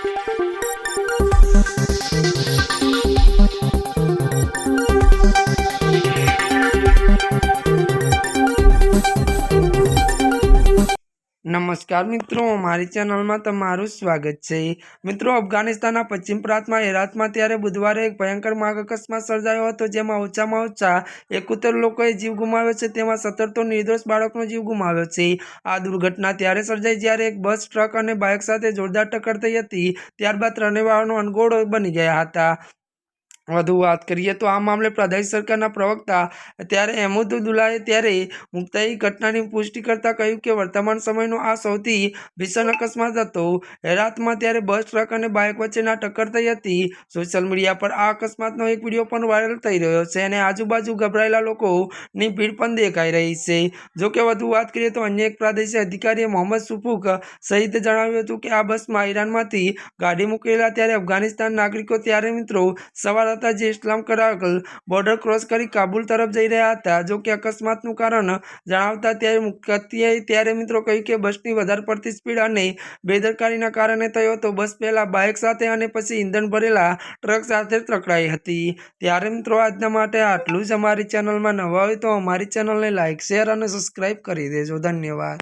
Thank you. નમસ્કાર મિત્રો, મારી ચેનલમાં તમારું સ્વાગત છે. મિત્રો, અફઘાનિસ્તાનના પશ્ચિમ પ્રાંતમાં હેરાતમાં ત્યારે બુધવારે એક ભયંકર માર્ગ અકસ્માત સર્જાયો હતો, જેમાં ઓછામાં ઓછા એકોતેર લોકોએ જીવ ગુમાવ્યો છે, તેમાં સત્તર તો નિર્દોષ બાળકનો જીવ ગુમાવ્યો છે. આ દુર્ઘટના ત્યારે સર્જાઈ જ્યારે એક બસ, ટ્રક અને બાઇક સાથે જોરદાર ટક્કર થઈ હતી, ત્યારબાદ ત્રણેય વાહનો અનગોળ બની ગયા હતા. વધુ વાત કરીએ તો આ મામલે પ્રદેશ સરકારના પ્રવક્તા ત્યારે અહેમદુલ્લાએ ત્યારે મુક્તાઈ ઘટનાની પુષ્ટિ કરતા કહ્યું કે વર્તમાન સમયનો આ સૌથી ભીષણ અકસ્માત હતો. હેરાતમાં ત્યારે બસ, ટ્રક અને બાઇક વચ્ચેના ટક્કર થઈ હતી. સોશિયલ મીડિયા પર આ અકસ્માતનો એક વીડિયો પણ વાયરલ થઈ રહ્યો છે અને આજુબાજુ ગભરાયેલા લોકોની ભીડ પણ દેખાઈ રહી છે. જો કે વધુ વાત કરીએ તો અન્ય એક પ્રાદેશિક અધિકારીએ મોહમ્મદ સુફુક સહિત જણાવ્યું હતું કે આ બસમાં ઈરાનમાંથી ગાડી મૂકેલા ત્યારે અફઘાનિસ્તાન નાગરિકો, ત્યારે મિત્રો, સવાર હતા જે ઇસ્લામ કરાકલ બોર્ડર ક્રોસ કરી કાબુલ તરફ જઈ રહ્યા હતા. જો કે અકસ્માતનું કારણ જણાવતા ત્યારે મુખ્યત્વે ત્યારે મિત્રો કહ્યું કે બસની વધારે પડતી સ્પીડ અને બેદરકારીના કારણે થયો હતો. બસ પહેલાં બાઇક સાથે અને પછી ઈંધણ ભરેલા ટ્રક સાથે ટકરાઈ હતી. ત્યારે મિત્રો આજના માટે આટલું જ. અમારી ચેનલમાં નવા હોય તો અમારી ચેનલને લાઇક શેર અને સબસ્ક્રાઈબ કરી દેજો. ધન્યવાદ.